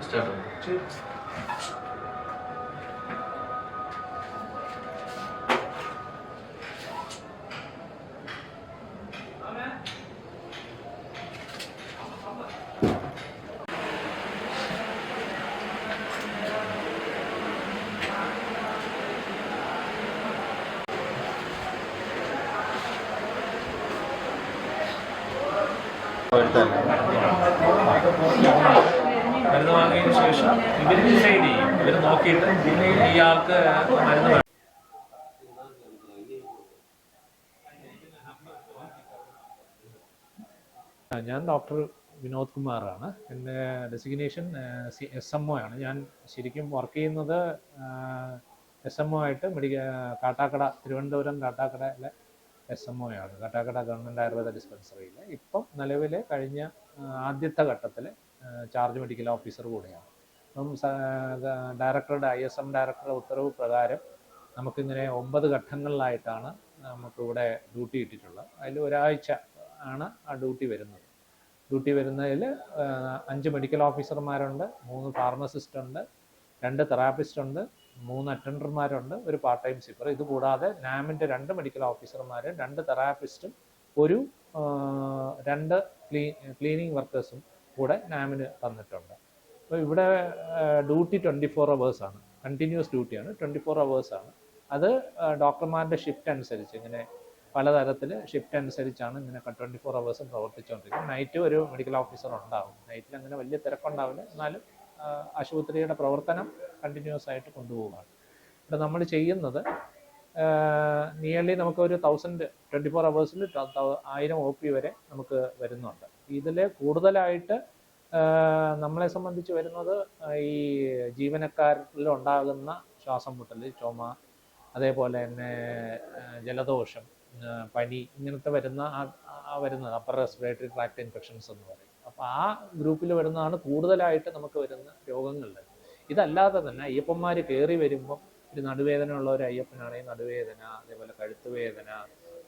Step in. Two. Start മരുന്ന് വാങ്ങിയതിന് ശേഷം ഇവർ ഡിസൈഡ് ചെയ്യും. ഇവർ നോക്കിയിട്ട് ഇയാൾക്ക് മരുന്ന് ഞാൻ ഡോക്ടർ വിനോദ് കുമാറാണ്. എന്റെ designation C S M O ആണ്. ഞാൻ ശരിക്കും വർക്ക് ചെയ്യുന്നത് എസ് എം ഒ ആയിട്ട് മെഡിക്ക കാട്ടാക്കട തിരുവനന്തപുരം കാട്ടാക്കടയിലെ എസ് എം ഒ ആണ്. കട്ടാക്കട ഗവൺമെന്റ് ആയുർവേദ ഡിസ്പെൻസറിയിൽ ഇപ്പം നിലവിൽ കഴിഞ്ഞ ആദ്യത്തെ ഘട്ടത്തിൽ ചാർജ് മെഡിക്കൽ ഓഫീസർ കൂടെയാണ്. അപ്പം ഡയറക്ടറുടെ ഐ എസ് എം ഡയറക്ടറുടെ ഉത്തരവ് പ്രകാരം നമുക്കിങ്ങനെ ഒമ്പത് ഘട്ടങ്ങളിലായിട്ടാണ് നമുക്കിവിടെ ഡ്യൂട്ടി ഇട്ടിട്ടുള്ളത്. അതിൽ ഒരാഴ്ച ആണ് ആ ഡ്യൂട്ടി വരുന്നത്. ഡ്യൂട്ടി വരുന്നതിൽ അഞ്ച് മെഡിക്കൽ ഓഫീസർമാരുണ്ട് മൂന്ന് ഫാർമസിസ്റ്റ് ഉണ്ട് രണ്ട് തെറാപ്പിസ്റ്റ് ഉണ്ട് മൂന്ന് അറ്റൻഡർമാരുണ്ട് ഒരു പാർട്ട് ടൈം സിപ്പർ ഇത് കൂടാതെ നാമിന്റെ രണ്ട് മെഡിക്കൽ ഓഫീസർമാരും രണ്ട് തെറാപ്പിസ്റ്റും ഒരു രണ്ട് ക്ലീ ക്ലീനിങ് വർക്കേഴ്സും കൂടെ നാമിന് തന്നിട്ടുണ്ട്. അപ്പോൾ ഇവിടെ ഡ്യൂട്ടി ട്വന്റി ഫോർ ആണ്. കണ്ടിന്യൂസ് ഡ്യൂട്ടിയാണ് ട്വന്റി ഫോർ ആണ്. അത് ഡോക്ടർമാരുടെ ഷിഫ്റ്റ് അനുസരിച്ച് ഇങ്ങനെ പലതരത്തിൽ ഷിഫ്റ്റ് അനുസരിച്ചാണ് ഇങ്ങനെ ട്വന്റി ഫോർ അവേഴ്സും പ്രവർത്തിച്ചുകൊണ്ടിരിക്കുന്നത് നൈറ്റ് ഒരു മെഡിക്കൽ ഓഫീസർ ഉണ്ടാവും. നൈറ്റിൽ അങ്ങനെ വലിയ തിരക്കുണ്ടാവില്ല. എന്നാലും ആശുപത്രിയുടെ പ്രവർത്തനം കണ്ടിന്യൂസ് ആയിട്ട് കൊണ്ടുപോവുകയാണ്. ഇവിടെ നമ്മൾ ചെയ്യുന്നത് നിയർലി നമുക്ക് ഒരു തൗസൻഡ് ട്വന്റി ഫോർ അവേഴ്സിൽ ആയിരം ഒ പി വരെ നമുക്ക് വരുന്നുണ്ട്. ഇതിൽ കൂടുതലായിട്ട് നമ്മളെ സംബന്ധിച്ച് വരുന്നത് ഈ ജീവനക്കാരിൽ ഉണ്ടാകുന്ന ശ്വാസം മുട്ടൽ ചുമ അതേപോലെ തന്നെ ജലദോഷം പനി ഇങ്ങനത്തെ വരുന്ന ആ- വരുന്നത് അപ്പർ റെസ്പിറേറ്ററി ട്രാക്ട് ഇൻഫെക്ഷൻസ് എന്ന് പറയും. അപ്പോൾ ആ ഗ്രൂപ്പിൽ വരുന്നതാണ് കൂടുതലായിട്ട് നമുക്ക് വരുന്ന രോഗങ്ങളിൽ ഇതല്ലാതെ തന്നെ അയ്യപ്പന്മാർ കയറി വരുമ്പം ഒരു നടുവേദന ഉള്ള ഒരു അയ്യപ്പനാണെങ്കിൽ നടുവേദന അതേപോലെ കഴുത്തുവേദന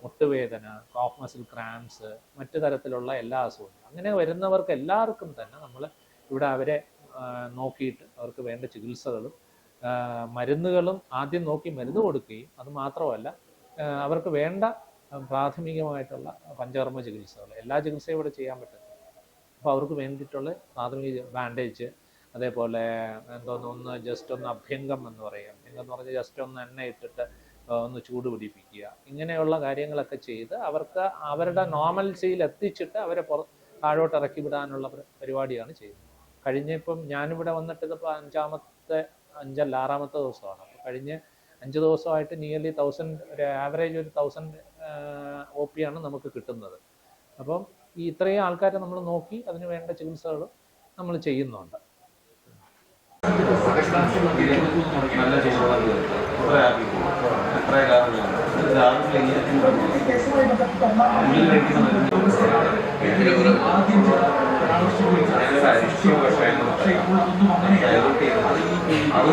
മുട്ടുവേദന കോഫ് മസിൽ ക്രാംസ് മറ്റു തരത്തിലുള്ള എല്ലാ അസുഖങ്ങളും. അങ്ങനെ വരുന്നവർക്ക് എല്ലാവർക്കും തന്നെ നമ്മൾ ഇവിടെ അവരെ നോക്കിയിട്ട് അവർക്ക് വേണ്ട ചികിത്സകളും മരുന്നുകളും ആദ്യം നോക്കി മരുന്ന് കൊടുക്കുകയും അത് മാത്രമല്ല അവർക്ക് വേണ്ട പ്രാഥമികമായിട്ടുള്ള പഞ്ചകർമ്മ ചികിത്സകൾ എല്ലാ ചികിത്സയും ഇവിടെ ചെയ്യാൻ പറ്റും. അപ്പോൾ അവർക്ക് വേണ്ടിയിട്ടുള്ള പ്രാഥമിക ബാൻഡേജ് അതേപോലെ എന്തോന്ന് ഒന്ന് ജസ്റ്റ് ഒന്ന് അഭ്യംഗം എന്ന് പറയും. അഭ്യംഗം എന്ന് പറഞ്ഞാൽ ജസ്റ്റ് ഒന്ന് എണ്ണ ഇട്ടിട്ട് ഒന്ന് ചൂട് പിടിപ്പിക്കുക. ഇങ്ങനെയുള്ള കാര്യങ്ങളൊക്കെ ചെയ്ത് അവർക്ക് അവരുടെ നോർമൽസിയിൽ എത്തിച്ചിട്ട് അവരെ പുറ താഴോട്ട് ഇറക്കി വിടാനുള്ള പരി- പരിപാടിയാണ് ചെയ്യുന്നത്. കഴിഞ്ഞ ഇപ്പം ഞാനിവിടെ വന്നിട്ട് ഇതിപ്പോൾ അഞ്ചാമത്തെ അഞ്ചല്ല ആറാമത്തെ ദിവസമാണ്. അപ്പോൾ കഴിഞ്ഞ് അഞ്ച് ദിവസമായിട്ട് നിയർലി തൗസൻഡ് ഒരു ആവറേജ് ഒരു തൗസൻഡ് ഒ പി ആണ് നമുക്ക് കിട്ടുന്നത്. അപ്പം ഈ ഇത്രയും ആൾക്കാരെ നമ്മൾ നോക്കി അതിന് വേണ്ട ചികിത്സകൾ നമ്മൾ ചെയ്യുന്നുണ്ട്. അത്